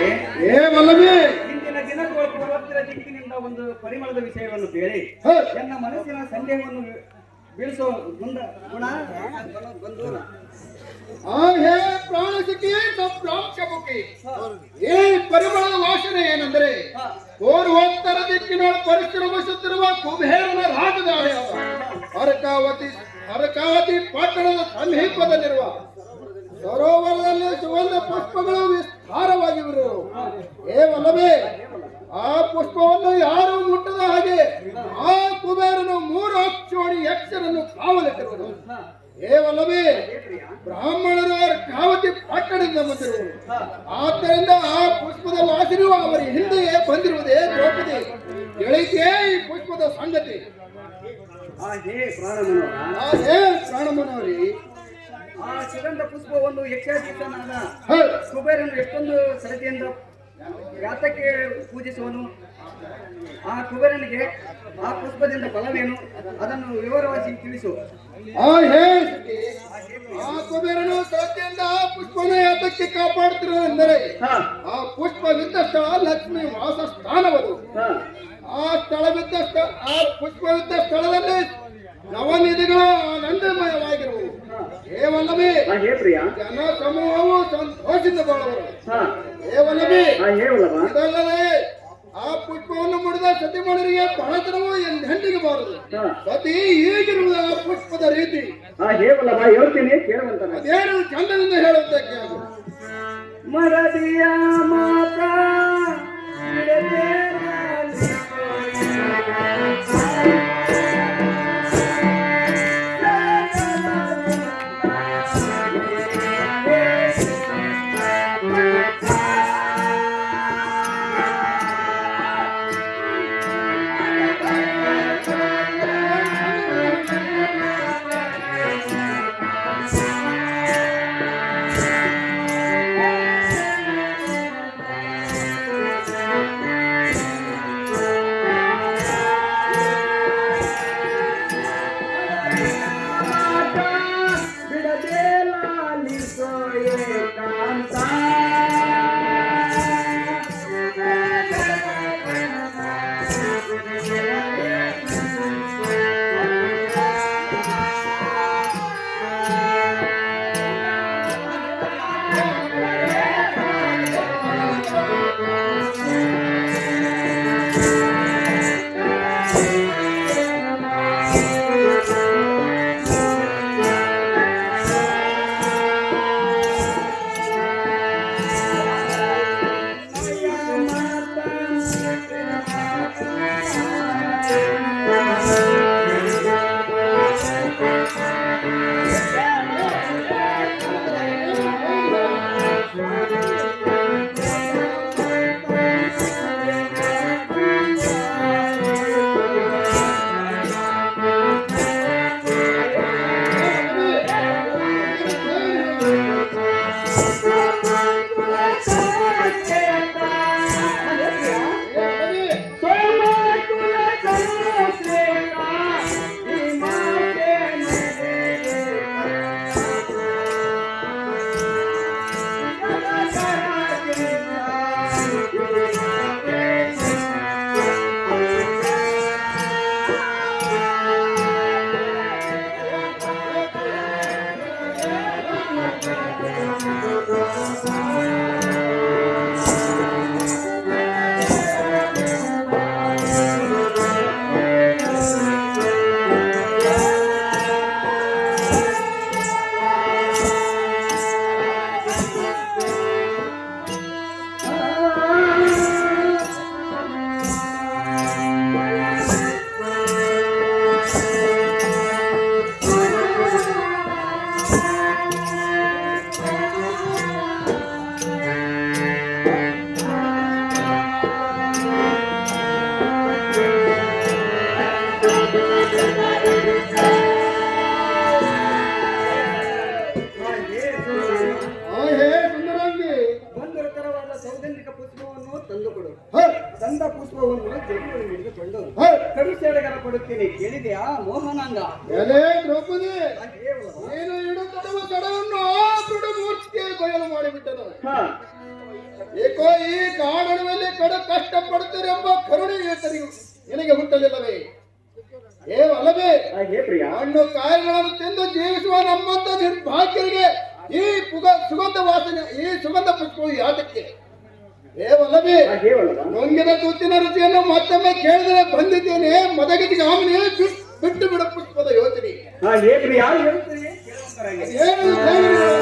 ದೇವರೇ ಏ ಇಂದಿನ ದಿನಗಳು ಪೂರ್ವೋತ್ತರ ದಿಕ್ಕಿನಿಂದ ಒಂದು ಪರಿಮಳದ ವಿಷಯವನ್ನು ಹ, ನನ್ನ ಮನಸ್ಸಿನ ಸಂದೇಹವನ್ನು ಬೀಳಿಸೋ ಗುಣ ಗುಣ ಆ ಹೇ ಪ್ರಾಣಸಿಕಿ ಪ್ರಾಂಶಮುಖಿ ಈ ಪರಿಮಳದ ವಾಸನೆ ಏನೆಂದರೆ ಪೂರ್ವೋತ್ತರ ದಿಕ್ಕಿನ ಪರಿಶ್ರಮಿಸುತ್ತಿರುವ ಕುಬೇರನ ರಾಜಧಾನಿ ಅರಕಾವತಿ ಅರಕಾವತಿ ಪಟ್ಟಣದ ಸಮೀಪದಲ್ಲಿರುವ ಸರೋವರದಲ್ಲಿ ಸುಗಂಧ ಪುಷ್ಪಗಳು ವಿಸ್ತಾರವಾಗಿವೆ ಏವಲ್ಲವೇ ಆ ಪುಷ್ಪವನ್ನು ಯಾರು ಮುಟ್ಟದ ಹಾಗೆ ಆ ಕುಬೇರನು ಮೂರು ಅಕ್ಷೋಡಿ ಯಕ್ಷರನ್ನು ಕಾವಲಿಟ್ಟಿರುವುದು ಏವಲ್ಲವೇ ಬ್ರಾಹ್ಮಣರು ಕಾವತಿ ಪಟ್ಟಣದಿಂದ ಬಂದರು ಆದ್ದರಿಂದ ಆ ಪುಷ್ಪದ ವಾಸನೆಯು ಅವರ ಹಿಂದೆಯೇ ಬಂದಿರುವುದೇ ದ್ರೌಪದಿ. ಹೇಳಿಕೆ ಈ ಪುಷ್ಪದ ಸಂಗತಿ. ಪ್ರಾಣಮನೋರ ಆ ಸುಗಂಧ ಪುಷ್ಪವನ್ನು ಯಕ್ಷಾತೀತನಾದ ಹ, ಕುಬೇರನು ಎಷ್ಟೊಂದು ಸರತಿಯಿಂದ ಯಾತಕ್ಕೆ ಪೂಜಿಸುವನು. ಆ ಕುಬೇರನಿಗೆ ಆ ಪುಷ್ಪದಿಂದ ಫಲವೇನು ಅದನ್ನು ವಿವರವಾಗಿ ತಿಳಿಸು. ಆ ಹೇ! ಆ ಕುಬೇರನು ಸತ್ಯದಿಂದ ಆ ಪುಷ್ಪನ ಯಾತಕ್ಕೆ ಕಾಪಾಡುತ್ತಿರುವುದೆಂದರೆ ಅಂದರೆ ಆ ಪುಷ್ಪವಿದ್ದ ಸ್ಥಳ ಲಕ್ಷ್ಮಿ ವಾಸ ಸ್ಥಾನವದು ಆ ಸ್ಥಳವಿದ್ದ ಸ್ಥ ಆ ಪುಷ್ಪವಿದ್ದ ಸ್ಥಳದಲ್ಲಿ ನವನಿಧಿಗಳು ಆನಂದಮಯವಾಗಿರುವು ಏವಲ್ಲವೇ ಆ ಹೇ ಪ್ರಿಯ. ಜನ ಸಮೂಹವು ಸಂತೋಷದಿಂದ ಬಾಳುವರು. ಹಾ. ಏವಲ್ಲವೇ ಆ ಇದಲ್ಲದೆ ಆ ಪುಷ್ಪವನ್ನು ಮುಡಿದ ಸತಿಮಣರಿಗೆ ಬಹಳತನವು ಎಂದೆಂದಿಗೆ ಬಾರದು ಸತಿ ಈಗಿರುವುದು ಆ ಪುಷ್ಪದ ರೀತಿ. ಆ ಹೇ ವಲ್ಲಭ ಹೇಳ್ತೀನಿ ಕೇಳುವಂತ ಅದೇನು ಚಂದದಿಂದ ಹೇಳುತ್ತೆ ಪುಷ್ಪವನ್ನು ಹಿಡಿದುಕೊಂಡು ಹ. ಕವಿಸೆಡೆಗರ ಕೊಡುತ್ತೇನೆ. ಕೇಳಿದೆಯಾ? ಮೋಹನಾಂಗ. ಎಲೆ ದ್ರೌಪದಿ ನೀನು ಇಡುತ್ತಿರುವ ತಡವನ್ನು ಆ ದೃಢ ಮೂರ್ತಿಗೆ ಬಯಲು ಮಾಡಿಬಿಟ್ಟನು ಏಕೋ ಈ ಕಾಡಣದಲ್ಲಿ ಕಡ ಕಷ್ಟ ಪಡುತ್ತೀರೆಂಬ ಕರುಣೆ ಏತರಿಯು ನಿನಗೆ ಹುಟ್ಟಲಿಲ್ಲವೇ? ಏವಲ್ಲವೇ ಹಣ್ಣು ಕಾಯಿಗಳನ್ನು ತಿಂದು ಜೀವಿಸುವ ನಮ್ಮಂತ ನಿರ್ಭಾಗ್ಯರಿಗೆ ಈ ಸುಗಂಧ ವಾಸನೆ ಈ ಸುಗಂಧ ಪುಷ್ಪವು ಯಾತಕ್ಕೆ? ನೊಂಗಿನ ವಲ್ಲಭ ನುಂಗಿದ ತುತ್ತಿನ ರುಚಿಯನ್ನು ಮತ್ತೊಮ್ಮೆ ಕೇಳಿದರೆ ಬಂದಿದ್ದೇನೆ. ಮದಗತಿಗೆ ಆಮೇಲೆ ಬಿಟ್ಟು ಬಿಡ ಪುಷ್ಪದ ಯೋಚನೆ. ಏನು